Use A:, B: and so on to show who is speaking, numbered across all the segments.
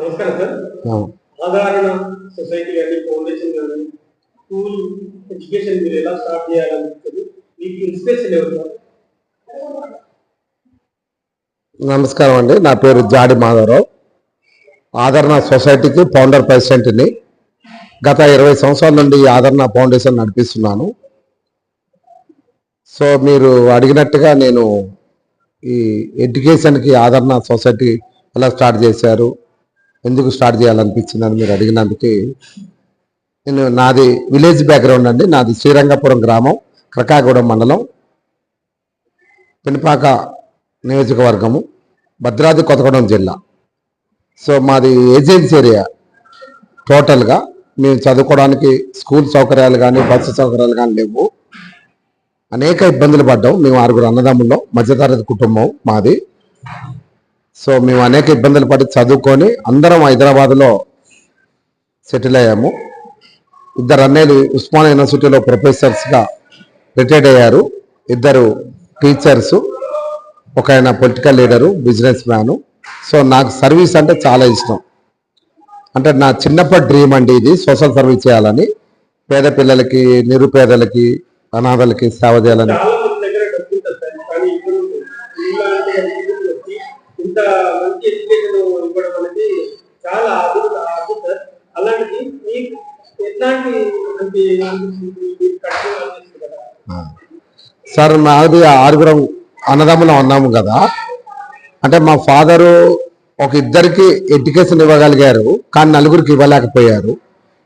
A: నమస్కారం సార్. ఆదరణ సొసైటీ కానీ ఫౌండేషన్ కానీ స్కూల్ ఎడ్యుకేషన్ మీరు ఎలా స్టార్ట్ చేయాలనిపిస్తుంది మీకు ఇన్స్పిరేషన్ ఎవరు
B: నమస్కారం అండి. నా పేరు జాడి మాధవరావు. ఆదరణ సొసైటీకి ఫౌండర్ ప్రెసిడెంట్ని. గత ఇరవై సంవత్సరాల నుండి ఈ ఆదరణ ఫౌండేషన్ నడిపిస్తున్నాను. సో మీరు అడిగినట్టుగా నేను ఈ ఎడ్యుకేషన్కి ఆదరణ సొసైటీ ఎలా స్టార్ట్ చేశారు ఎందుకు స్టార్ట్ చేయాలనిపించిందని మీరు అడిగినందుకే నేను నాది విలేజ్ బ్యాక్గ్రౌండ్ అండి. నాది శ్రీరంగపురం గ్రామం క్రకాగూడెం మండలం పెనుపాక నియోజకవర్గము భద్రాద్రి కొత్తగూడెం జిల్లా. సో మాది ఏజెన్సీ ఏరియా టోటల్గా. మేము చదువుకోవడానికి స్కూల్ సౌకర్యాలు కానీ బస్సు సౌకర్యాలు కానీ లేవు. అనేక ఇబ్బందులు పడ్డాం. మేము ఆరుగురు అన్నదమ్ముల్లో మధ్యతరగతి కుటుంబం మాది. సో మేము అనేక ఇబ్బందులు పడి చదువుకొని అందరం హైదరాబాద్లో సెటిల్ అయ్యాము. ఇద్దరు అన్నయ్యలు ఉస్మాన్ యూనివర్సిటీలో ప్రొఫెసర్స్గా రిటైర్డ్ అయ్యారు. ఇద్దరు టీచర్సు ఒక ఆయన political leader businessman. So నాకు సర్వీస్ అంటే చాలా ఇష్టం. అంటే నా చిన్నప్పటి డ్రీమ్ అండి ఇది సోషల్ సర్వీస్ చేయాలని. పేద పిల్లలకి నిరుపేదలకి అనాథలకి సేవ చేయాలని.
A: సార్
B: మాది ఆరుగురం అన్నదమ్ములం ఉన్నాము కదా. అంటే మా ఫాదరు ఒక ఇద్దరికి ఎడ్యుకేషన్ ఇవ్వగలిగారు కానీ నలుగురికి ఇవ్వలేకపోయారు.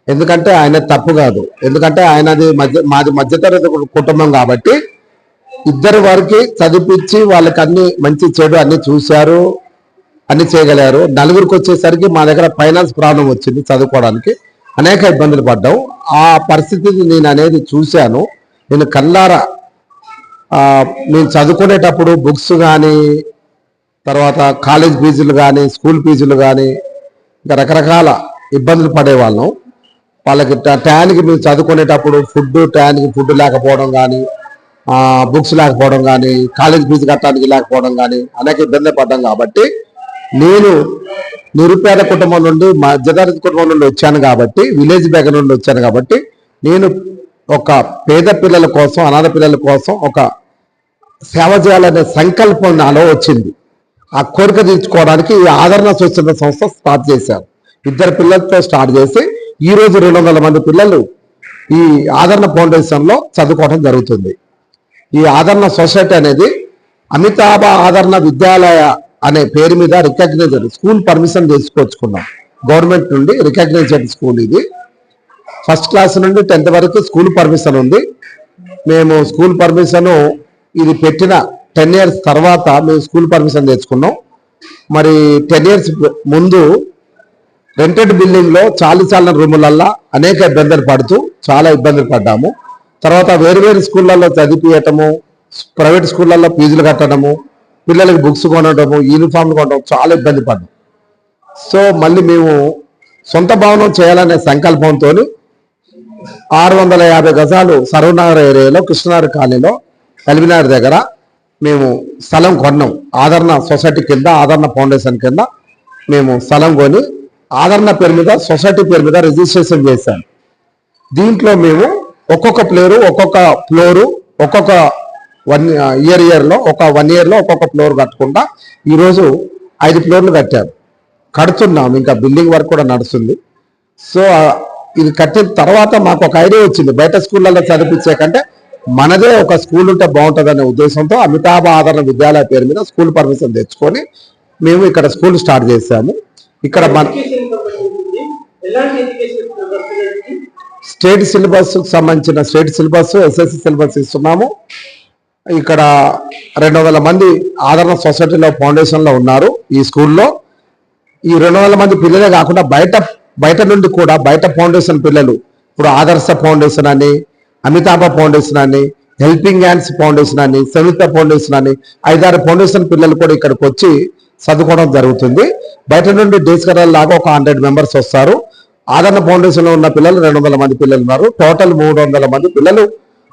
B: ఎందుకంటే ఆయన తప్పు కాదు. ఎందుకంటే ఆయనది మధ్య మాది మధ్యతరగతి కుటుంబం కాబట్టి ఇద్దరు వారికి చదివించి వాళ్ళకి అన్ని మంచి చెడు అన్ని చూశారు అన్ని చేయగలిగారు. నలుగురికి వచ్చేసరికి మా దగ్గర ఫైనాన్స్ ప్రాబ్లం వచ్చింది చదువుకోవడానికి. అనేక ఇబ్బందులు పడ్డాం. ఆ పరిస్థితిని నేను అనేది చూశాను. నేను కల్లారా మేము చదువుకునేటప్పుడు బుక్స్ కానీ తర్వాత కాలేజ్ ఫీజులు కానీ స్కూల్ ఫీజులు కానీ ఇంకా రకరకాల ఇబ్బందులు పడేవాళ్ళం. వాళ్ళకి ట- టయానికి మేము చదువుకునేటప్పుడు ఫుడ్ టయానికి ఫుడ్ లేకపోవడం కానీ బుక్స్ లేకపోవడం కానీ కాలేజ్ ఫీజు కట్టడానికి లేకపోవడం కానీ అనేక ఇబ్బంది పడ్డాం కాబట్టి నేను నిరుపేద కుటుంబం నుండి మధ్యతరగతి కుటుంబం నుండి వచ్చాను కాబట్టి విలేజ్ బ్యాగ్ నుండి వచ్చాను కాబట్టి నేను ఒక పేద పిల్లల కోసం అనాథ పిల్లల కోసం ఒక సేవ చేయాలనే సంకల్పం నాలో వచ్చింది. ఆ కోరిక తీర్చుకోవడానికి ఈ ఆదరణ స్వచ్ఛంద సంస్థ స్టార్ట్ చేశారు. ఇద్దరు పిల్లలతో స్టార్ట్ చేసి ఈ రోజు రెండు వందల మంది పిల్లలు ఈ ఆదరణ ఫౌండేషన్లో చదువుకోవడం జరుగుతుంది. ఈ ఆదరణ సొసైటీ అనేది అమితాభ ఆదరణ విద్యాలయ అనే పేరు మీద రికగ్నైజ్ స్కూల్ పర్మిషన్ తీసుకొచ్చుకున్నాం. గవర్నమెంట్ నుండి రికగ్నైజ్ స్కూల్ ఇది. ఫస్ట్ క్లాస్ నుండి టెన్త్ వరకు స్కూల్ పర్మిషన్ ఉంది. మేము స్కూల్ పర్మిషన్ ఇది పెట్టిన టెన్ ఇయర్స్ తర్వాత మేము స్కూల్ పర్మిషన్ తెచ్చుకున్నాం. మరి టెన్ ఇయర్స్ ముందు రెంటెడ్ బిల్డింగ్లో లో చాలిన రూములల్లా అనేక ఇబ్బందులు పడుతూ చాలా ఇబ్బందులు పడ్డాము. తర్వాత వేరు వేరు స్కూళ్ళల్లో చదివిపియటము ప్రైవేట్ స్కూళ్ళల్లో ఫీజులు కట్టడము పిల్లలకి బుక్స్ కొనడము యూనిఫామ్లు కొనడం చాలా ఇబ్బంది పడ్డాం. సో మళ్ళీ మేము సొంత భవనం చేయాలనే సంకల్పంతో ఆరు వందల యాభై గజాలు సర్వనగర్ ఏరియాలో కృష్ణనగర్ కాలనీలో ఎల్బినార్ దగ్గర మేము స్థలం కొన్నాం. ఆదరణ సొసైటీ కింద ఆదరణ ఫౌండేషన్ కింద మేము స్థలం కొని ఆదరణ పేరు మీద సొసైటీ పేరు మీద రిజిస్ట్రేషన్ చేశాం. దీంట్లో మేము ఒక్కొక్క ఫ్లోరు ఒక్కొక్క ఫ్లోరు ఒక్కొక్క వన్ ఇయర్ ఇయర్లో ఒక వన్ ఇయర్లో ఒక్కొక్క ఫ్లోర్ కట్టకుండా ఈరోజు ఐదు ఫ్లోర్లు కట్టారు. కడుతున్నాం ఇంకా బిల్డింగ్ వర్క్ కూడా నడుస్తుంది. సో ఇది కట్టిన తర్వాత మాకు ఒక ఐడియా వచ్చింది. బయట స్కూళ్ళల్లో చదివించే కంటే మనదే ఒక స్కూల్ ఉంటే బాగుంటుందనే ఉద్దేశంతో అమితాభ ఆదరణ విద్యాలయ పేరు మీద స్కూల్ పర్మిషన్ తెచ్చుకొని మేము ఇక్కడ స్కూల్ స్టార్ట్ చేశాము. ఇక్కడ మన స్టేట్ సిలబస్ సంబంధించిన స్టేట్ సిలబస్ ఎస్ఎస్సి సిలబస్ ఇస్తున్నాము. ఇక్కడ రెండు వందల మంది ఆదరణ సొసైటీలో ఫౌండేషన్లో ఉన్నారు ఈ స్కూల్లో. ఈ రెండు వందల మంది పిల్లలే కాకుండా బయట బయట నుండి కూడా బయట ఫౌండేషన్ పిల్లలు ఇప్పుడు ఆదర్శ ఫౌండేషన్ అని అమితాభ ఫౌండేషన్ అని హెల్పింగ్ హ్యాండ్స్ ఫౌండేషన్ అని సవిత ఫౌండేషన్ అని ఐదారు ఫౌండేషన్ పిల్లలు కూడా ఇక్కడికి వచ్చి చదువుకోవడం జరుగుతుంది. బయట నుండి డేస్కరాల లాగా ఒక హండ్రెడ్ మెంబర్స్ వస్తారు. ఆదరణ ఫౌండేషన్లో ఉన్న పిల్లలు రెండు వందల మంది పిల్లలు ఉన్నారు. టోటల్ మూడు వందల మంది పిల్లలు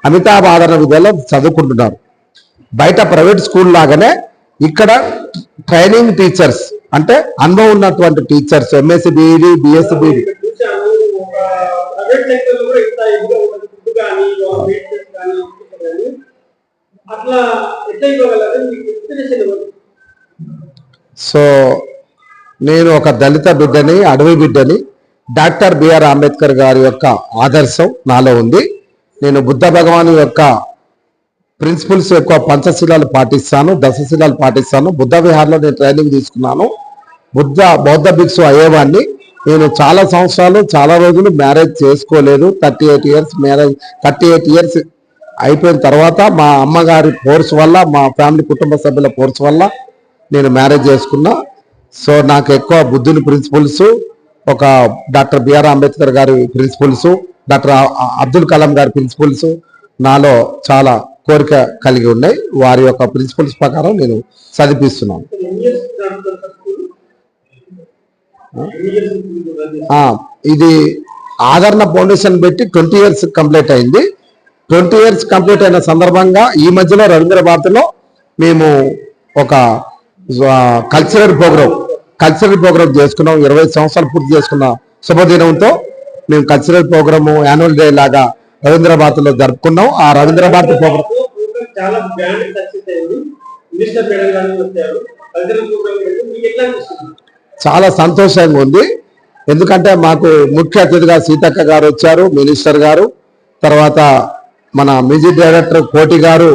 B: అమితాబ్ ఆదరణ విద్యలో చదువుకుంటున్నారు. బయట ప్రైవేట్ స్కూల్ లాగానే ఇక్కడ ట్రైనింగ్ టీచర్స్ అంటే అనుభవం ఉన్నటువంటి teachers MSc BEd BSc BEd so నేను ఒక దళిత బిడ్డని అడవి బిడ్డని డాక్టర్ బిఆర్ అంబేద్కర్ గారి యొక్క ఆదర్శం నాలో ఉంది. నేను బుద్ధ భగవాను యొక్క ప్రిన్సిపల్స్ ఎక్కువ పంచశీలాలు పాటిస్తాను దశశీలాలు పాటిస్తాను. బుద్ధ విహార్లో నేను ట్రైనింగ్ తీసుకున్నాను. బుద్ధ బౌద్ధ భిక్షు అయ్యేవాడిని. నేను చాలా సంవత్సరాలు చాలా రోజులు మ్యారేజ్ చేసుకోలేదు. Thirty eight years marriage thirty eight years అయిపోయిన తర్వాత మా అమ్మగారి ఫోర్స్ వల్ల మా ఫ్యామిలీ కుటుంబ సభ్యుల ఫోర్స్ వల్ల నేను మ్యారేజ్ చేసుకున్నా. సో నాకు ఎక్కువ బుద్ధుని ప్రిన్సిపల్స్ ఒక డాక్టర్ బిఆర్ అంబేద్కర్ గారి ప్రిన్సిపల్స్ డాక్టర్ అబ్దుల్ కలాం గారి ప్రిన్సిపల్స్ నాలో చాలా కోరిక కలిగి ఉన్నాయి. వారి యొక్క ప్రిన్సిపల్స్ ప్రకారం నేను చదివిస్తున్నాను
A: ఎన్ని ఇయర్స్ నడుపుతారు స్కూల్ ఎన్ని ఇయర్స్ ఉంటుంది
B: ఆ, ఇది ఆదరణ ఫౌండేషన్ పెట్టి ట్వంటీ ఇయర్స్ కంప్లీట్ అయింది. ట్వంటీ ఇయర్స్ కంప్లీట్ అయిన సందర్భంగా ఈ మధ్యలో రవీంద్ర భారతిలో మేము ఒక కల్చరల్ ప్రోగ్రామ్ కల్చరల్ ప్రోగ్రామ్ చేసుకున్నాం. ఇరవై సంవత్సరాలు పూర్తి చేసుకున్న శుభదినంతో మేము కల్చరల్ ప్రోగ్రామ్ యాన్యువల్ డే లాగా రవీంద్ర భారతిలో జరుపుకున్నాం. ఆ రవీంద్ర భారతి ప్రోగ్రామ్
A: చాలా
B: చాలా సంతోషంగా ఉంది. ఎందుకంటే మాకు ముఖ్య అతిథిగా సీతక్క గారు వచ్చారు మినిస్టర్ గారు తర్వాత మన మ్యూజిక్ డైరెక్టర్ కోటి గారు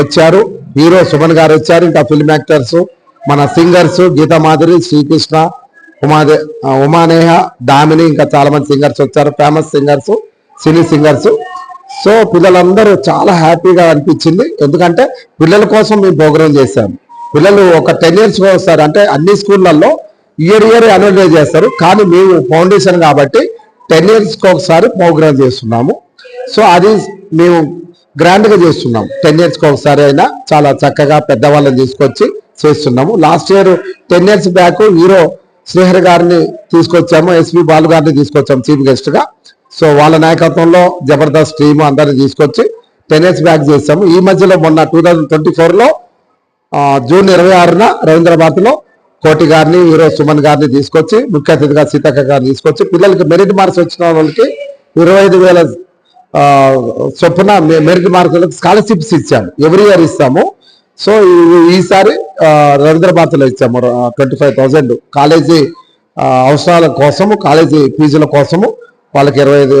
B: వచ్చారు హీరో సుమన్ గారు వచ్చారు ఇంకా ఫిల్మ్ యాక్టర్స్ మన సింగర్స్ గీతా మాధురి శ్రీకృష్ణ ఉమాదే ఉమానేహ దామిని ఇంకా చాలా మంది సింగర్స్ వచ్చారు famous singers cine singers. So పిల్లలందరూ చాలా హ్యాపీగా అనిపించింది. ఎందుకంటే పిల్లల కోసం మేము ప్రోగ్రామ్ చేశాము పిల్లలు ఒక టెన్ ఇయర్స్ వస్తారు అంటే అన్ని స్కూళ్ళల్లో ఇయర్ ఇయర్ అనౌన్స్ చేస్తారు. కానీ మేము ఫౌండేషన్ కాబట్టి టెన్ ఇయర్స్కి ఒకసారి ప్రోగ్రామ్ చేస్తున్నాము. సో అది మేము గ్రాండ్గా చేస్తున్నాము. చేస్తున్నాం టెన్ ఇయర్స్కి ఒకసారి అయినా చాలా చక్కగా పెద్దవాళ్ళని తీసుకొచ్చి చేస్తున్నాము. Last year ten years back hero Srihari గారిని తీసుకొచ్చాము. ఎస్వి బాలు గారిని తీసుకొచ్చాము చీఫ్ గెస్ట్గా సో వాళ్ళ నాయకత్వంలో జబర్దస్త్ టీమ్ అందరిని తీసుకొచ్చి టెన్ ఇయర్స్ బ్యాక్ చేసాము ఈ మధ్యలో మొన్న టూ థౌజండ్ ట్వంటీ ఫోర్లో జూన్ ఇరవై ఆరున రవీంద్రబాద్లో కోటి గారిని ఈరోజు సుమన్ గారిని తీసుకొచ్చి ముఖ్య అతిథిగా సీతక్క గారిని తీసుకొచ్చి పిల్లలకి మెరిట్ మార్క్స్ వచ్చిన వాళ్ళకి ఇరవై ఐదు వేల చొప్పున మెరిట్ మార్కులకు స్కాలర్షిప్స్ ఇచ్చాము. ఎవ్రీ ఇయర్ ఇస్తాము. సో ఈసారి ఆ, ఇచ్చాము. ట్వంటీ ఫైవ్ థౌసండ్ కాలేజీ అవసరాల కోసము కాలేజీ ఫీజుల కోసము వాళ్ళకి ఇరవై ఐదు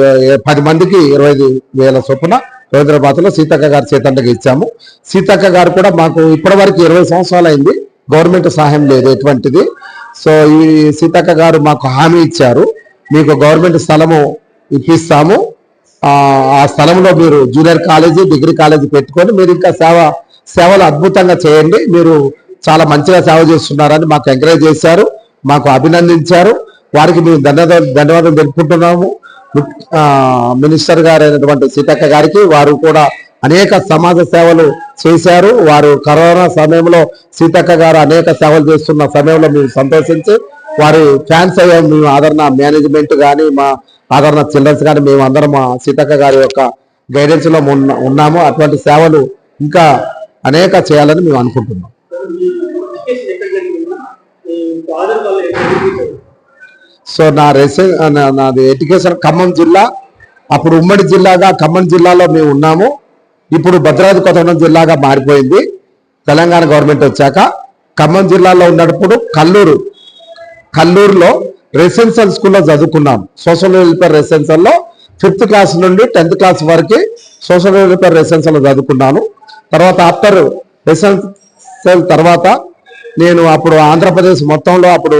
B: పది మందికి ఇరవై ఐదు వేల చొప్పున రవీంద్రబాద్ సీతక్క గారి చేతండగా ఇచ్చాము. సీతక్క గారు కూడా మాకు ఇప్పటి వరకు ఇరవై సంవత్సరాలు అయింది. గవర్నమెంట్ సహాయం లేదు ఎటువంటిది. సో ఈ సీతక్క గారు మాకు హామీ ఇచ్చారు. మీకు గవర్నమెంట్ స్థలము ఇప్పిస్తాము. ఆ స్థలంలో మీరు జూనియర్ కాలేజీ డిగ్రీ కాలేజీ పెట్టుకొని మీరు ఇంకా సేవ సేవలు అద్భుతంగా చేయండి. మీరు చాలా మంచిగా సేవ చేస్తున్నారని మాకు ఎంకరేజ్ చేశారు. మాకు అభినందించారు. వారికి మేము ధన్యవాదాలు ధన్యవాదాలు తెలుపుకుంటున్నాము. మినిస్టర్ గారు అయినటువంటి సీతక్క గారికి వారు కూడా అనేక సమాజ సేవలు చేశారు. వారు కరోనా సమయంలో సీతక్క గారు అనేక సేవలు చేస్తున్న సమయంలో మేము సంతోషించి వారి ఫ్యాన్స్ అయ్యాం. మేము ఆదరణ మేనేజ్మెంట్ కానీ మా ఆదరణ చిల్డ్రన్స్ కానీ మేము అందరం మా సీతక్క గారి యొక్క గైడెన్స్లో ఉన్నాము. అటువంటి సేవలు ఇంకా అనేక చేయాలని మేము అనుకుంటున్నాం. సో నా రెసి నాది ఎడ్యుకేషన్ ఖమ్మం జిల్లా. అప్పుడు ఉమ్మడి జిల్లాగా ఖమ్మం జిల్లాలో మేము ఉన్నాము. ఇప్పుడు భద్రాద్రి కొత్తగూడెం జిల్లాగా మారిపోయింది. తెలంగాణ గవర్నమెంట్ వచ్చాక ఖమ్మం జిల్లాలో ఉన్నప్పుడు కల్లూరు కల్లూరులో రెసిడెన్షియల్ స్కూల్లో చదువుకున్నాం. సోషల్ వెల్ఫేర్ రెసిడెన్షియల్లో ఫిఫ్త్ క్లాస్ నుండి టెన్త్ క్లాస్ వరకు సోషల్ వెల్ఫేర్ రెసిడెన్షియల్లో చదువుకున్నాను. తర్వాత ఆఫ్టర్ రెసిడెన్షియల్ తర్వాత నేను అప్పుడు ఆంధ్రప్రదేశ్ మొత్తంలో అప్పుడు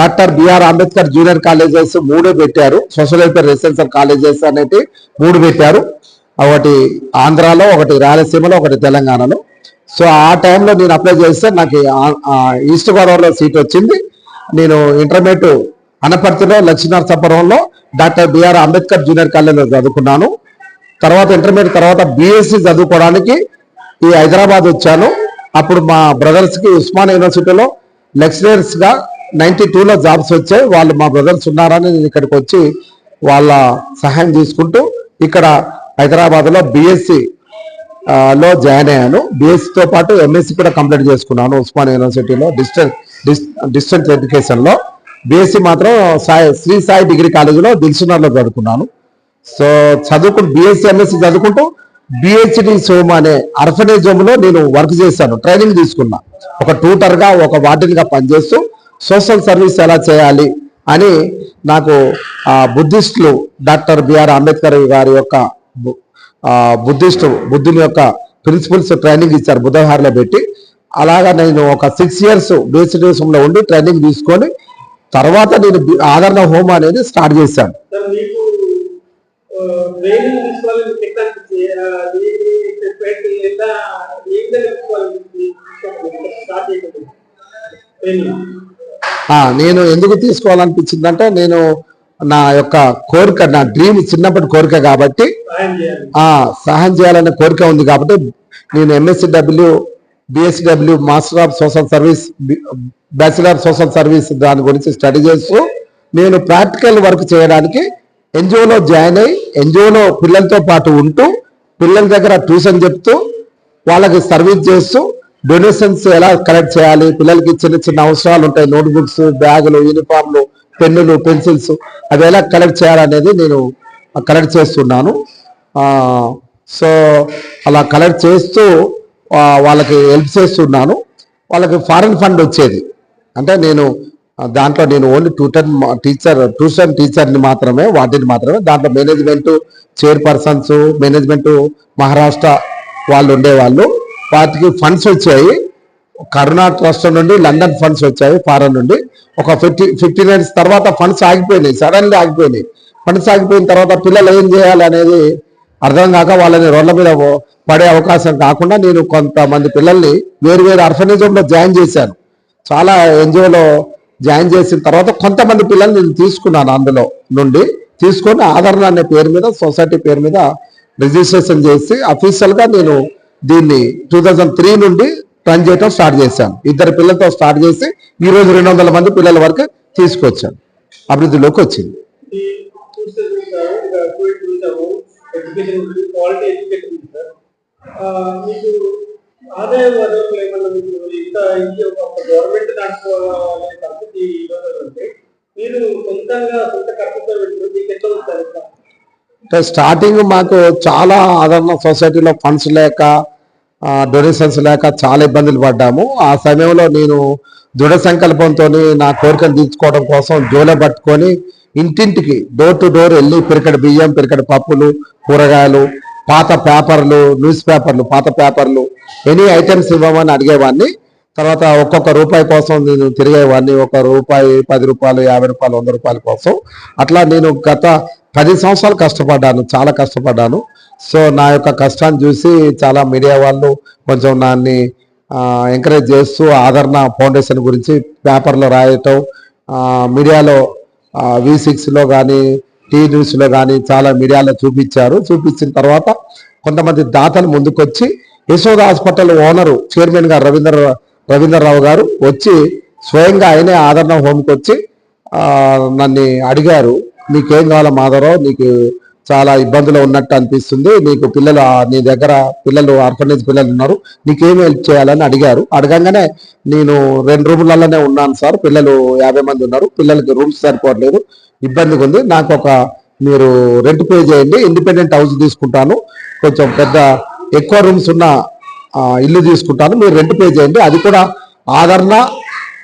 B: doctor B R Ambedkar junior colleges మూడే పెట్టారు. సోషల్ వెల్ఫేర్ రెసిడెన్షియల్ కాలేజెస్ అనేటి మూడు పెట్టారు. ఒకటి ఆంధ్రాలో ఒకటి రాయలసీమలో ఒకటి తెలంగాణలో. సో ఆ టైంలో నేను అప్లై చేస్తే నాకు ఈస్ట్ గోదావరిలో సీట్ వచ్చింది. నేను ఇంటర్మీడియట్ అనపర్తిలో లక్ష్మీనరసాపురంలో doctor B R Ambedkar junior కాలేజీలో చదువుకున్నాను. తర్వాత ఇంటర్మీడియట్ తర్వాత బీఎస్సీ చదువుకోవడానికి ఈ హైదరాబాద్ వచ్చాను. అప్పుడు మా బ్రదర్స్కి ఉస్మాన్ యూనివర్సిటీలో లెక్చరర్స్గా నైంటీ నైన్టీ జాబ్స్ వచ్చాయి. వాళ్ళు మా బ్రదర్స్ ఉన్నారని నేను ఇక్కడికి వచ్చి వాళ్ళ సహాయం తీసుకుంటూ ఇక్కడ హైదరాబాద్లో బీఎస్సీ లో జాయిన్ అయ్యాను. బీఎస్సీతో పాటు ఎంఎస్సి కూడా కంప్లీట్ చేసుకున్నాను ఉస్మాన్ యూనివర్సిటీలో డిస్టెన్స్ డిస్టెన్స్ ఎడ్యుకేషన్లో. బీఎస్సీ మాత్రం సాయి శ్రీ సాయి డిగ్రీ కాలేజీలో దిల్సునర్లో చదువుకున్నాను. సో చదువుకుంటూ బీఎస్సీ ఎంఎస్సీ చదువుకుంటూ బిహెచ్డి సోమ్ అనే అర్ఫనేజ్ హోమ్లో నేను వర్క్ చేశాను ట్రైనింగ్ తీసుకున్నా. ఒక ట్యూటర్గా ఒక వార్డెన్గా పనిచేస్తూ సోషల్ సర్వీస్ ఎలా చేయాలి అని నాకు బుద్ధిస్టులు డాక్టర్ బిఆర్ అంబేద్కర్ గారి యొక్క బుద్ధిస్ట్ బుద్ధుని యొక్క ప్రిన్సిపల్స్ ట్రైనింగ్ ఇచ్చారు బుధవారిలో పెట్టి. అలాగా నేను ఒక సిక్స్ ఇయర్స్ బేసిక్లో ఉండి ట్రైనింగ్ తీసుకొని తర్వాత నేను ఆదరణ హోమ్ అనేది స్టార్ట్ చేశాను. నేను ఎందుకు తీసుకోవాలనిపించిందంటే నేను నా యొక్క కోరిక నా డ్రీమ్ చిన్నప్పటి కోరిక కాబట్టి
A: సహాయం చేయాలి.
B: ఆ సహాయం చేయాలనే కోరిక ఉంది కాబట్టి నేను MSc W BSc W master of social service bachelor of social service దాని గురించి స్టడీ చేస్తూ నేను ప్రాక్టికల్ వర్క్ చేయడానికి ఎన్జిఓలో జాయిన్ అయ్యి ఎన్జిఓలో పిల్లలతో పాటు ఉంటూ పిల్లల దగ్గర ట్యూషన్ చెప్తూ వాళ్ళకి సర్వీస్ చేస్తూ డొనేషన్స్ ఎలా కలెక్ట్ చేయాలి పిల్లలకి చిన్న చిన్న అవసరాలు ఉంటాయి నోట్ బుక్స్ బ్యాగులు యూనిఫామ్లు పెన్నులు పెన్సిల్స్ అవి ఎలా కలెక్ట్ చేయాలనేది నేను కలెక్ట్ చేస్తున్నాను. సో అలా కలెక్ట్ చేస్తూ వాళ్ళకి హెల్ప్ చేస్తున్నాను. వాళ్ళకి ఫారెన్ ఫండ్ వచ్చేది. అంటే నేను దాంట్లో నేను ఓన్లీ ట్యూటర్ టీచర్ ట్యూషన్ టీచర్ని మాత్రమే వాటిని మాత్రమే దాంట్లో మేనేజ్మెంట్ చైర్పర్సన్స్ మేనేజ్మెంట్ మహారాష్ట్ర వాళ్ళు ఉండేవాళ్ళు. వాటికి ఫండ్స్ వచ్చాయి. కరుణా ట్రస్ట్ నుండి లండన్ ఫండ్స్ వచ్చాయి ఫారెన్ నుండి. ఒక ఫిఫ్టీ ఫిఫ్టీ ఇయర్స్ తర్వాత ఫండ్స్ ఆగిపోయినాయి సడన్లీ ఆగిపోయినాయి. ఫండ్స్ ఆగిపోయిన తర్వాత పిల్లలు ఏం చేయాలి అనేది అర్థం కాక వాళ్ళని రోడ్ల మీద పడే అవకాశం కాకుండా నేను కొంతమంది పిల్లల్ని వేరు వేరు అర్ఫనేజంలో జాయిన్ చేశాను. చాలా ఎన్జిఓలో జాయిన్ చేసిన తర్వాత కొంతమంది పిల్లల్ని నేను తీసుకున్నాను అందులో నుండి. తీసుకొని ఆదరణ అనే పేరు మీద సొసైటీ పేరు మీద రిజిస్ట్రేషన్ చేసి అఫీషియల్గా నేను దీన్ని టూ థౌజండ్ త్రీ నుండి రన్ చేయడం స్టార్ట్ చేశాను. ఇద్దరు పిల్లలతో స్టార్ట్ చేసి ఈ రోజు రెండు వందల మంది పిల్లల వరకు తీసుకొచ్చాను. అభివృద్ధిలోకి వచ్చింది. స్టార్టింగ్ మాకు చాలా ఆదరణ సొసైటీలో ఫండ్స్ లేక డొనేషన్స్ లేక చాలా ఇబ్బందులు పడ్డాము. ఆ సమయంలో నేను దృఢ సంకల్పంతో నా కోరికలు తీర్చుకోవడం కోసం జోలే పట్టుకొని ఇంటింటికి డోర్ టు డోర్ వెళ్ళి పిరికడ బియ్యం పిరికడ పప్పులు కూరగాయలు పాత పేపర్లు న్యూస్ పేపర్లు పాత పేపర్లు ఎనీ ఐటమ్స్ ఇవ్వమని అడిగేవాడిని తర్వాత ఒక్కొక్క రూపాయి కోసం నేను తిరిగేవాడిని ఒక రూపాయి పది రూపాయలు యాభై రూపాయలు వంద రూపాయల కోసం. అట్లా నేను గత పది సంవత్సరాలు కష్టపడ్డాను చాలా కష్టపడ్డాను. సో నా యొక్క కష్టాన్ని చూసి చాలా మీడియా వాళ్ళు కొంచెం నాన్ని ఎంకరేజ్ చేస్తూ ఆదరణ ఫౌండేషన్ గురించి పేపర్లో రాయటం మీడియాలో వి సిక్స్లో కానీ టీ న్యూస్లో కానీ చాలా మీడియాలో చూపించారు. చూపించిన తర్వాత కొంతమంది దాతలు ముందుకొచ్చి యశోద హాస్పిటల్ ఓనరు చైర్మన్ గారు రవీంద్ర రవీంద్రరావు గారు వచ్చి స్వయంగా ఆయనే ఆదరణ హోమ్కి వచ్చి నన్ను అడిగారు. నీకేం కావాలి మాధవరావు? నీకు చాలా ఇబ్బందులు ఉన్నట్టు అనిపిస్తుంది. నీకు పిల్లలు నీ దగ్గర పిల్లలు ఆర్ఫనేజ్ పిల్లలు ఉన్నారు. నీకేం హెల్ప్ చేయాలని అడిగారు. అడగంగానే నేను రెండు రూములలోనే ఉన్నాను సార్. పిల్లలు యాభై మంది ఉన్నారు. పిల్లలకి రూమ్స్ సరిపోవట్లేదు. ఇబ్బందిగా ఉంది. నాకు ఒక మీరు రెంట్ పే చేయండి. ఇండిపెండెంట్ హౌస్ తీసుకుంటాను. కొంచెం పెద్ద ఎక్కువ రూమ్స్ ఉన్న ఇల్లు తీసుకుంటాను. మీరు రెంట్ పే చేయండి. అది కూడా ఆదరణ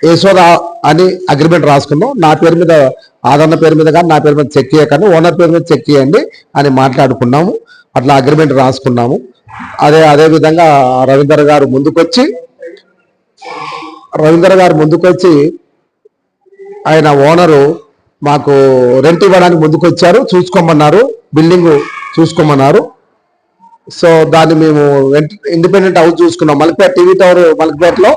B: యశోద అని అగ్రిమెంట్ రాసుకున్నాం నా పేరు మీద ఆదరణ పేరు మీద కానీ నా పేరు మీద చెక్ చేయకండి. ఓనర్ పేరు మీద చెక్ చేయండి అని మాట్లాడుకున్నాము. అట్లా అగ్రిమెంట్ రాసుకున్నాము. అదే అదే విధంగా రవీందర్ గారు ముందుకొచ్చి రవీందర్ గారు ముందుకొచ్చి ఆయన ఓనరు మాకు రెంట్ ఇవ్వడానికి ముందుకొచ్చారు. చూసుకోమన్నారు. బిల్డింగ్ చూసుకోమన్నారు. సో దాన్ని మేము ఇండిపెండెంట్ హౌస్ చూసుకున్నాం. మలక్పేట టీవీ టవర్ మలక్పేటలో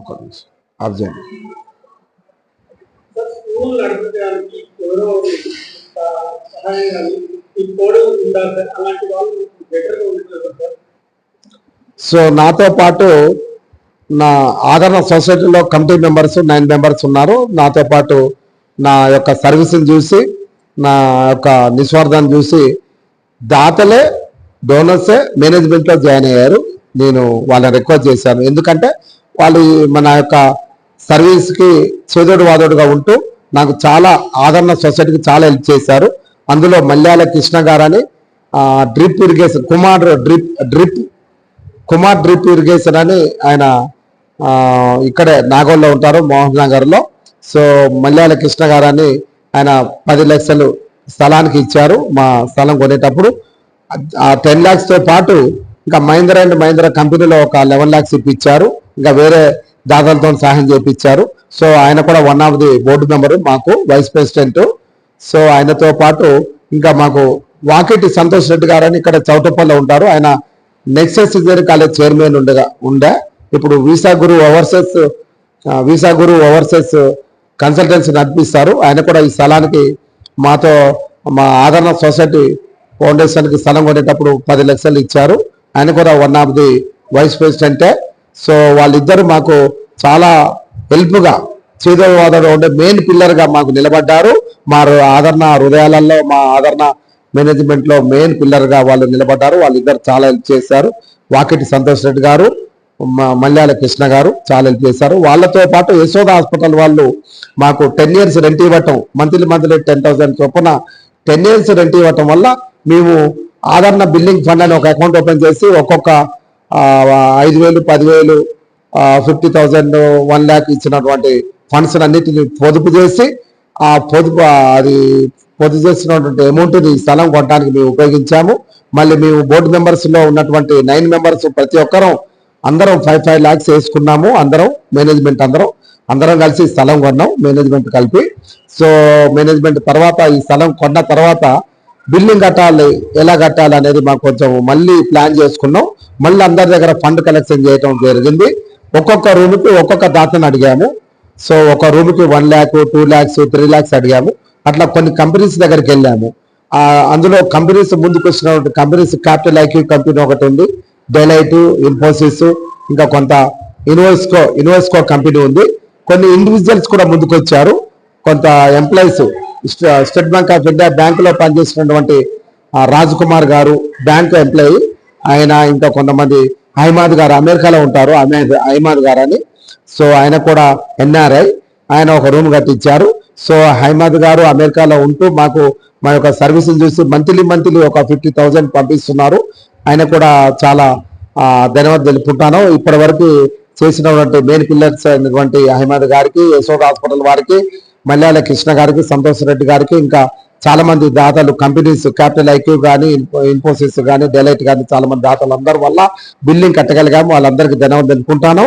B: ఒక నిమిషం ఆఫ్ చేయండి సో నాతో పాటు నా ఆదరణ సొసైటీలో కమిటీ మెంబర్స్ నైన్ మెంబర్స్ ఉన్నారు. నాతో పాటు నా యొక్క సర్వీస్ని చూసి నా యొక్క నిస్వార్థాన్ని చూసి దాతలే డోనర్సే మేనేజ్మెంట్లో జాయిన్ అయ్యారు. నేను వాళ్ళని రిక్వెస్ట్ చేశాను. ఎందుకంటే వాళ్ళు మన యొక్క సర్వీస్కి చేదోడు వాదోడుగా ఉంటూ నాకు చాలా ఆదరణ సొసైటీకి చాలా హెల్ప్ చేశారు. అందులో మల్యాల కృష్ణ గారని drip irrigation Kumar drip drip Kumar drip irrigation అని ఆయన ఇక్కడే నాగోల్లో ఉంటారు మోహన్ నగర్లో. సో మల్యాల కృష్ణ గారని ఆయన పది లక్షలు స్థలానికి ఇచ్చారు మా స్థలం కొనేటప్పుడు. ఆ టెన్ ల్యాక్స్తో పాటు ఇంకా మహీంద్ర అండ్ మహీంద్ర కంపెనీలో ఒక లెవెన్ ల్యాక్స్ ఇప్పించారు. ఇంకా వేరే దాతలతో సహాయం చేపించారు. సో ఆయన కూడా one of the board member మాకు వైస్ ప్రెసిడెంట్ సో ఆయనతో పాటు ఇంకా మాకు వాకిటి సంతోష్ రెడ్డి గారని ఇక్కడ చౌటప్పల్లో ఉంటారు. ఆయన నెక్సెస్ ఇంజనీరింగ్ కాలేజ్ చైర్మన్ ఉండగా ఉండే. ఇప్పుడు visa guru overseas visa guru overseas consultancy నడిపిస్తారు. ఆయన కూడా ఈ స్థలానికి మాతో మా ఆదరణ సొసైటీ ఫౌండేషన్కి స్థలం కొనేటప్పుడు పది లక్షలు ఇచ్చారు. ఆయన కూడా వన్ ఆఫ్ ది వైస్ ప్రెసిడెంటే సో వాళ్ళిద్దరు మాకు చాలా హెల్ప్గా గా ఉండే మెయిన్ పిల్లర్గా మాకు నిలబడ్డారు. మా రు- ఆదరణ హృదయాలలో మా ఆదరణ మేనేజ్మెంట్లో మెయిన్ పిల్లర్గా వాళ్ళు నిలబడ్డారు. వాళ్ళిద్దరు చాలా హెల్ప్ చేశారు. వాకిటి సంతోష్ రెడ్డి గారు మల్యాల కృష్ణ గారు చాలా హెల్ప్ చేశారు. వాళ్ళతో పాటు యశోద హాస్పిటల్ వాళ్ళు మాకు టెన్ ఇయర్స్ రెంట్ ఇవ్వటం మంత్లీ మంత్లీ టెన్ థౌసండ్ చొప్పున టెన్ ఇయర్స్ రెంట్ ఇవ్వటం వల్ల మేము ఆదరణ బిల్డింగ్ ఫండ్ అని ఒక అకౌంట్ ఓపెన్ చేసి ఒక్కొక్క ఐదు వేలు పదివేలు ఫిఫ్టీ థౌజండ్ వన్ ల్యాక్ ఇచ్చినటువంటి ఫండ్స్ అన్నిటిని పొదుపు చేసి ఆ పొదుపు అది పొదుపు చేసినటువంటి అమౌంట్ని స్థలం కొనడానికి మేము ఉపయోగించాము. మళ్ళీ మేము బోర్డు మెంబర్స్లో ఉన్నటువంటి నైన్ మెంబర్స్ ప్రతి ఒక్కరం అందరం ఫైవ్ ఫైవ్ ల్యాక్స్ వేసుకున్నాము. అందరం మేనేజ్మెంట్ అందరం అందరం కలిసి స్థలం కొన్నాం మేనేజ్మెంట్ కలిపి. సో మేనేజ్మెంట్ తర్వాత ఈ స్థలం కొన్న తర్వాత బిల్డింగ్ కట్టాలి ఎలా కట్టాలి అనేది మాకు కొంచెం మళ్ళీ ప్లాన్ చేసుకున్నాం. మళ్ళీ అందరి దగ్గర ఫండ్ కలెక్షన్ చేయటం జరిగింది. ఒక్కొక్క రూమ్కి ఒక్కొక్క దాతను అడిగాము. సో ఒక రూమ్కి one lakh two lakhs three lakhs అడిగాము. అట్లా కొన్ని కంపెనీస్ దగ్గరికి వెళ్ళాము. అందులో కంపెనీస్ ముందుకు వచ్చినటువంటి కంపెనీస్ క్యాపిటల్ ఐక్యూ కంపెనీ ఒకటి ఉంది. డెలైట్ ఇన్ఫోసిస్ ఇంకా కొంత ఇన్వెస్కో ఇన్వెస్కో కంపెనీ ఉంది. కొన్ని ఇండివిజువల్స్ కూడా ముందుకు వచ్చారు. కొంత employees State Bank of India బ్యాంకులో పనిచేసినటువంటి రాజ్ కుమార్ గారు బ్యాంకు ఎంప్లాయీ ఆయన ఇంకా కొంతమంది అహ్మద్ గారు అమెరికాలో ఉంటారు అహ్మద్ అహ్మద్ గారు అని సో ఆయన కూడా ఎన్ఆర్ఐ ఆయన ఒక రూమ్ కట్టించారు. సో హైమాద్ గారు అమెరికాలో ఉంటూ మాకు మా యొక్క సర్వీసులు చూసి మంత్లీ మంత్లీ ఒక ఫిఫ్టీ థౌజండ్ పంపిస్తున్నారు. ఆయన కూడా చాలా ధన్యవాదాలు తెలుపుకుంటాను. ఇప్పటి వరకు చేసినటువంటి మెయిన్ పిల్లర్స్ అయినటువంటి అహ్మద్ గారికి యశోద హాస్పిటల్ వారికి మల్యాల కృష్ణ గారికి సంతోష్ రెడ్డి గారికి ఇంకా చాలా మంది దాతలు కంపెనీస్ క్యాపిటల్ ఐక్యూ కానీ ఇన్ఫోసిస్ కానీ డెలైట్ కానీ చాలా మంది దాతలు అందరి వల్ల బిల్డింగ్ కట్టగలిగాము. వాళ్ళందరికీ ధన్యవాదాలు అనుకుంటాను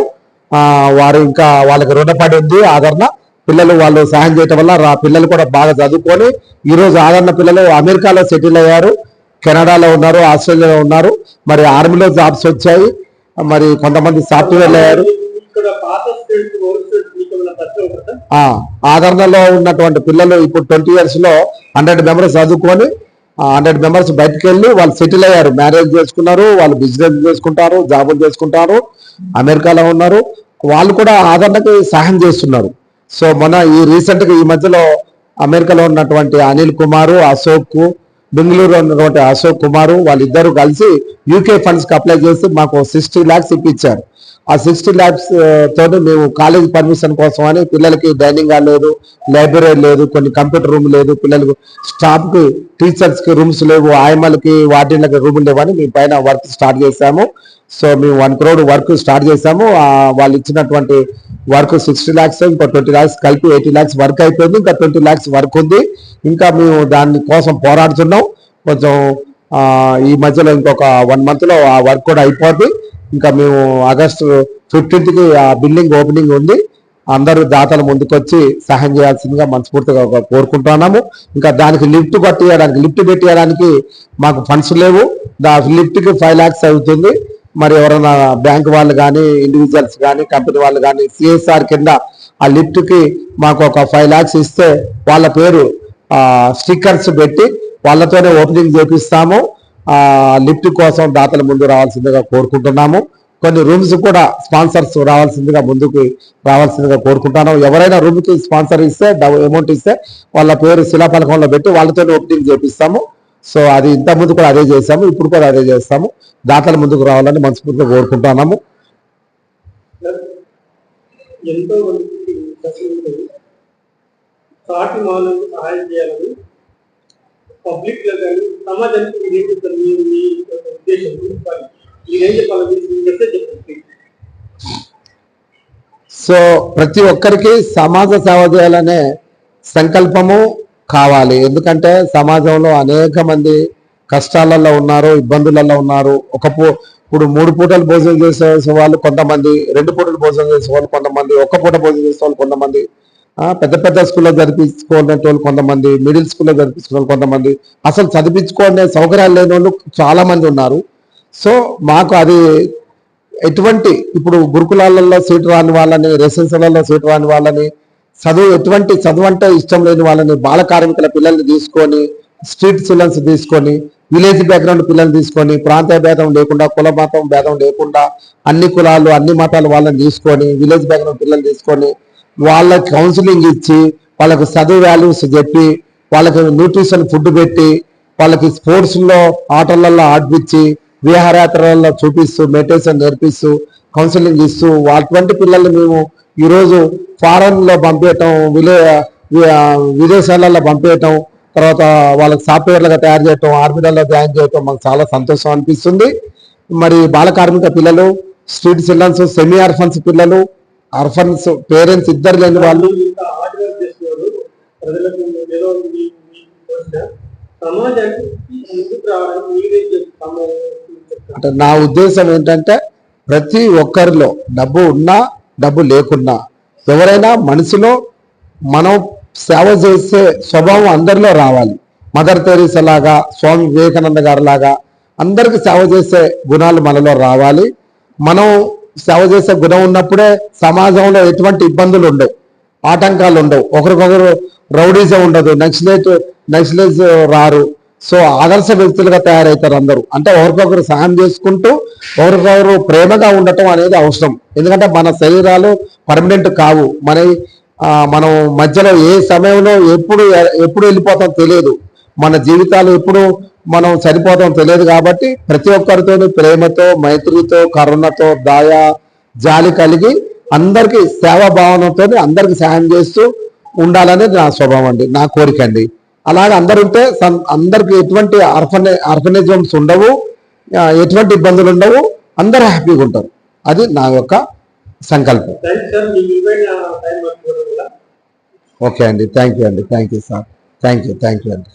B: వారు ఇంకా వాళ్ళకి రుణపడి ఉంది ఆదరణ. పిల్లలు వాళ్ళు సహాయం చేయటం వల్ల పిల్లలు కూడా బాగా చదువుకొని ఈరోజు ఆదరణ పిల్లలు అమెరికాలో సెటిల్ అయ్యారు. కెనడాలో ఉన్నారు ఆస్ట్రేలియాలో ఉన్నారు. మరి ఆర్మీలో జాబ్స్ వచ్చాయి. మరి కొంతమంది సాఫ్ట్వేర్లు అయ్యారు. ఆదరణలో ఉన్నటువంటి పిల్లలు ఇప్పుడు ట్వంటీ ఇయర్స్లో హండ్రెడ్ మెంబర్స్ చదువుకొని హండ్రెడ్ మెంబర్స్ బయటకు వెళ్ళి వాళ్ళు సెటిల్ అయ్యారు. మ్యారేజ్ చేసుకున్నారు వాళ్ళు బిజినెస్ చేసుకుంటారు జాబులు చేసుకుంటారు అమెరికాలో ఉన్నారు. వాళ్ళు కూడా ఆదరణకి సహాయం చేస్తున్నారు. సో మన ఈ రీసెంట్గా ఈ మధ్యలో అమెరికాలో ఉన్నటువంటి అనిల్ కుమారు అశోక్ బెంగళూరులో ఉన్నటువంటి అశోక్ కుమారు వాళ్ళిద్దరూ కలిసి యూకే ఫండ్స్కి అప్లై చేసి మాకు సిక్స్టీ ల్యాక్స్ ఇప్పించారు. ఆ సిక్స్టీ ల్యాక్స్ తోటి మేము కాలేజ్ పర్మిషన్ కోసం అని పిల్లలకి డైనింగ్ హాల్ లేదు లైబ్రరీ లేదు కొన్ని కంప్యూటర్ రూమ్ లేదు పిల్లలకు స్టాఫ్కి టీచర్స్కి రూమ్స్ లేవు ఆయమ్మలకి వార్డెన్లకి రూములు లేవని మేము పైన వర్క్ స్టార్ట్ చేశాము. సో మేము వన్ క్రోడ్ వర్క్ స్టార్ట్ చేశాము. వాళ్ళు ఇచ్చినటువంటి వర్క్ సిక్స్టీ ల్యాక్స్ ఇంకా ట్వంటీ ల్యాక్స్ కలిపి ఎయిటీ ల్యాక్స్ వర్క్ అయిపోయింది ఇంకా ట్వంటీ ల్యాక్స్ వర్క్ ఉంది. ఇంకా మేము దాని కోసం పోరాడుతున్నాం. కొంచెం ఈ మధ్యలో ఇంకొక వన్ మంత్లో ఆ వర్క్ కూడా అయిపోద్ది. ఇంకా మేము ఆగస్టు ఫిఫ్టీన్త్కి ఆ బిల్డింగ్ ఓపెనింగ్ ఉంది. అందరూ దాతలు ముందుకొచ్చి సహాయం చేయాల్సిందిగా మనస్ఫూర్తిగా కోరుకుంటున్నాము. ఇంకా దానికి లిఫ్ట్ కట్టియడానికి లిఫ్ట్ పెట్టియడానికి మాకు ఫండ్స్ లేవు. దా లిఫ్ట్కి ఫైవ్ లాక్స్ అవుతుంది. మరి ఎవరైనా బ్యాంక్ వాళ్ళు కానీ ఇండివిజువల్స్ కానీ కంపెనీ వాళ్ళు కానీ సిఎస్ఆర్ కింద ఆ లిఫ్ట్కి మాకు ఒక ఫైవ్ లాక్స్ ఇస్తే వాళ్ళ పేరు స్టిక్కర్స్ పెట్టి వాళ్ళతోనే ఓపెనింగ్ చేపిస్తాము. లిఫ్ట్ కోసం దాతల ముందు రావాల్సిందిగా కోరుకుంటున్నాము. కొన్ని రూమ్స్ కూడా స్పాన్సర్స్ రావాల్సిందిగా ముందుకు రావాల్సిందిగా కోరుకుంటున్నాము. ఎవరైనా రూమ్కి స్పాన్సర్ ఇస్తే అమౌంట్ ఇస్తే వాళ్ళ పేరు శిలాఫలకంలో పెట్టి వాళ్ళతో ఓపెనింగ్ చేపిస్తాము. సో అది ఇంత ముందు కూడా అదే చేస్తాము ఇప్పుడు కూడా అదే చేస్తాము. దాతల ముందుకు రావాలని మనస్ఫూర్తిగా కోరుకుంటున్నాము.
A: ఎంతో సాటి మానవులకు సహాయం చేయాలని పబ్లిక్లో కానీ సమాజానికి మీరు ఏం చెప్తారు మీ మీ ఉద్దేశం చెప్పాలి. చెప్పండి
B: సో ప్రతి ఒక్కరికి సమాజ సేవ చేయాలనే సంకల్పము కావాలి. ఎందుకంటే సమాజంలో అనేక మంది కష్టాలలో ఉన్నారు ఇబ్బందులలో ఉన్నారు. ఒక పూ ఇప్పుడు మూడు పూటలు భోజనం చేసే వాళ్ళు కొంతమంది రెండు పూటలు భోజనం చేసే వాళ్ళు కొంతమంది ఒక్క పూట భోజనం చేసే వాళ్ళు కొంతమంది. పెద్ద పెద్ద స్కూల్లో చదివించుకునే వాళ్ళు కొంతమంది మిడిల్ స్కూల్లో చదివించుకునే వాళ్ళు కొంతమంది. అసలు చదివించుకునే సౌకర్యాలు లేని వాళ్ళు చాలా మంది ఉన్నారు. సో మాకు అది ఎటువంటి ఇప్పుడు గురుకులాలలో సీటు రాని వాళ్ళని రెసిడెన్షియలలో సీటు రాని వాళ్ళని చదువు ఎటువంటి చదువు అంటే ఇష్టం లేని వాళ్ళని బాల కార్మికుల పిల్లల్ని తీసుకొని స్ట్రీట్ చిల్డ్రన్స్ తీసుకొని విలేజ్ బ్యాక్గ్రౌండ్ పిల్లల్ని తీసుకొని ప్రాంతీయ భేదం లేకుండా కుల మతం భేదం లేకుండా అన్ని కులాలు అన్ని మతాలు వాళ్ళని తీసుకొని విలేజ్ బ్యాక్గ్రౌండ్ పిల్లల్ని తీసుకొని వాళ్ళకి కౌన్సిలింగ్ ఇచ్చి వాళ్ళకి చదువు వాల్యూస్ చెప్పి వాళ్ళకి న్యూట్రిషన్ ఫుడ్ పెట్టి వాళ్ళకి స్పోర్ట్స్లో ఆటలలో ఆడిపించి విహారయాత్రలలో చూపిస్తూ మెడిటేషన్ నేర్పిస్తూ కౌన్సిలింగ్ ఇస్తూ అటువంటి పిల్లల్ని మేము ఈరోజు ఫారెన్లో పంపించటం విలే విదేశాలలో పంపించటం తర్వాత వాళ్ళకి సాఫ్ట్వేర్లుగా తయారు చేయటం ఆర్మీలలో జాయిన్ చేయటం మాకు చాలా సంతోషం అనిపిస్తుంది. మరి బాల కార్మిక పిల్లలు స్ట్రీట్ చిల్డ్రన్స్ సెమీ ఆర్ఫన్స్ పిల్లలు అర్ఫన్స్ పేరెంట్స్ ఇద్దరు లేని వాళ్ళు. అంటే నా ఉద్దేశం ఏంటంటే ప్రతి ఒక్కరిలో డబ్బు ఉన్నా డబ్బు లేకున్నా ఎవరైనా మనసులో మనం సేవ చేసే స్వభావం అందరిలో రావాలి. మదర్ తెరీసా లాగా స్వామి వివేకానంద గారి లాగా అందరికి సేవ చేసే గుణాలు మనలో రావాలి. మనం సేవ చేసే గుణం ఉన్నప్పుడే సమాజంలో ఎటువంటి ఇబ్బందులు ఉండవు ఆటంకాలు ఉండవు. ఒకరికొకరు రౌడీజం ఉండదు నక్సలైట్ నక్సలైజ్ రారు. సో ఆదర్శ వ్యక్తులుగా తయారవుతారు అందరూ. అంటే ఒకరికొకరు సహాయం చేసుకుంటూ ఒకరికొకరు ప్రేమగా ఉండటం అనేది అవసరం. ఎందుకంటే మన శరీరాలు పర్మనెంట్ కావు. మన మనం మధ్యలో ఏ సమయంలో ఎప్పుడు ఎప్పుడు వెళ్ళిపోతాం తెలియదు. మన జీవితాలు ఎప్పుడు మనం చనిపోతాం తెలియదు కాబట్టి ప్రతి ఒక్కరితో ప్రేమతో మైత్రితో కరుణతో దయ జాలి కలిగి అందరికి సేవా భావనతో అందరికి సహాయం చేస్తూ ఉండాలనేది నా స్వభావం అండి నా కోరిక అండి. అలాగే అందరు ఉంటే అందరికి ఎటువంటి అర్ఫనే అర్ఫనేజమ్స్ ఉండవు ఎటువంటి ఇబ్బందులు ఉండవు అందరూ హ్యాపీగా ఉంటారు. అది నా యొక్క సంకల్పం. ఓకే అండి థ్యాంక్ యూ అండి thank you sir thank you thank you అండి.